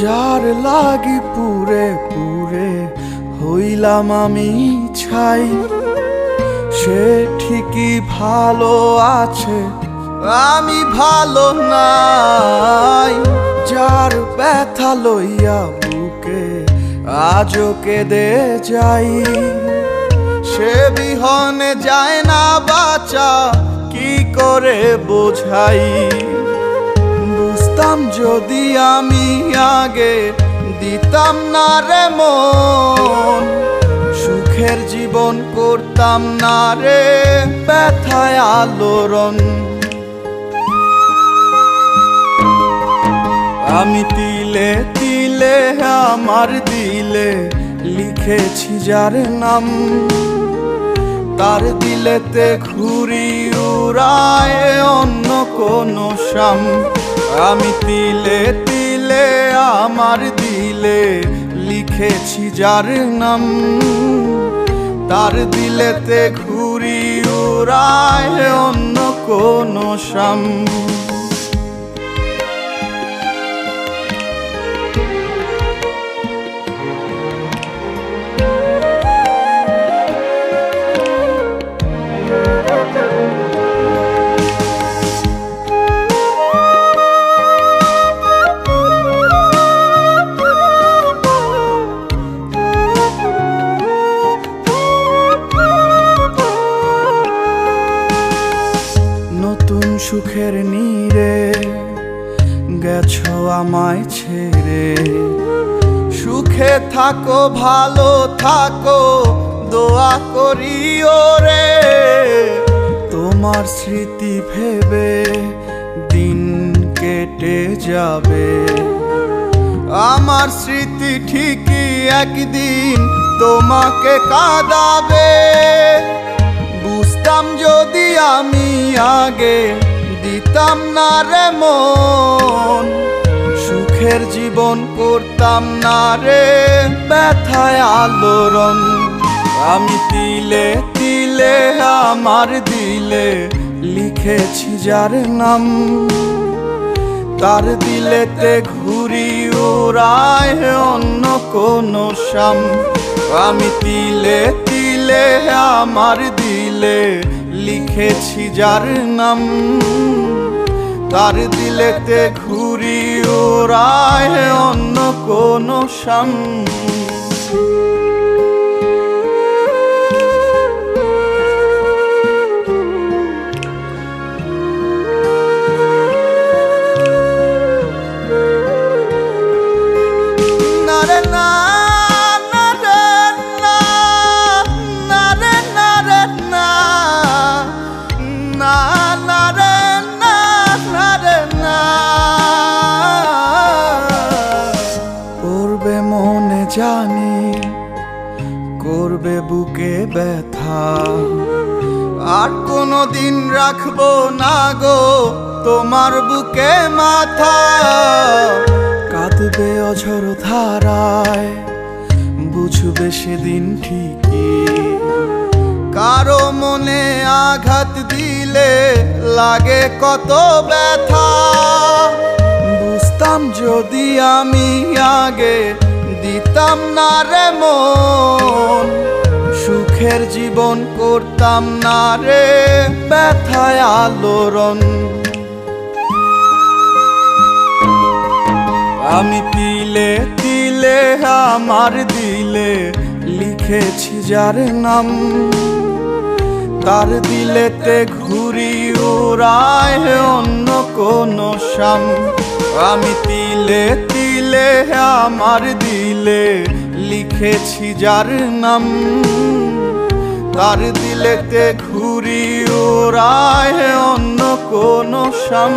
যার লাগি পুরে পুরে হইলাম আমি ছাই, সে ঠিকই ভালো আছে, আমি ভালো নাই। যার ব্যথা লইয়া বুকে আজও কেঁদে যাই। সে বিহনে যায় না বাঁচা, কি করে বোঝাই? বুঝতাম যদি আমি আগে দিতাম না রে মন, সুখের জীবন করতাম না রে ব্যথায় আলোড়ন। আমি তিলে তিলে আমার দিলে, লিখেছি যার নাম। তার দিলেতে ঘুরি উড়ায় অন্য কোনো শাম আমি তিলে তিলে, আমার দিলে লিখেছি যার নাম। তার দিলেতে ঘুরি উড়ায় অন্য কোনো শাম সুখের নীরে গেছো আমায় ছেড়ে। সুখে থাকো, ভালো থাকো, দোয়া করি ওরে তোমার স্মৃতি ভেবে দিন কেটে যাবে। আমার স্মৃতি ঠিকই একদিন তোমাকে কাঁদাবে। বুঝতাম যদি আমি আগে দিতাম না রে মন, সুখের জীবন করতাম না রে ব্যথায় আলোড়ন। আমি তিলে তিলে, আমার দিলে লিখেছি যার নাম। তার দিলেতে ঘুরি ওরায় অন্য কোনো শাম আমি তিলে তিলে, আমার দিলে লিখেছি যার নাম তার দিলেতে ঘুরি রায় অন্য কোনো শাম। ব্যথা। আর কোনো দিন রাখব না গো তোমার বুকে মাথা। কাঁদবে অঝর ধারায়, বুঝবে সেদিন ঠিকই। কারও মনে আঘাত দিলে লাগে কত ব্যথা। বুঝতাম যদি আমি আগে দিতাম না রে মন। সুখের জীবন করতাম না রে, ব্যথায় আলোড়ন। আমি তিলে তিলে, আমার দিলে লিখেছি যার নাম। তার দিলেতে ঘুরি ওরায় অন্য কোনো শাম। আমি তিলে তিলে, আমার দিলে লিখেছি যার নাম। তার দিলেতে ঘুরি ওরায় অন্য কোনো শাম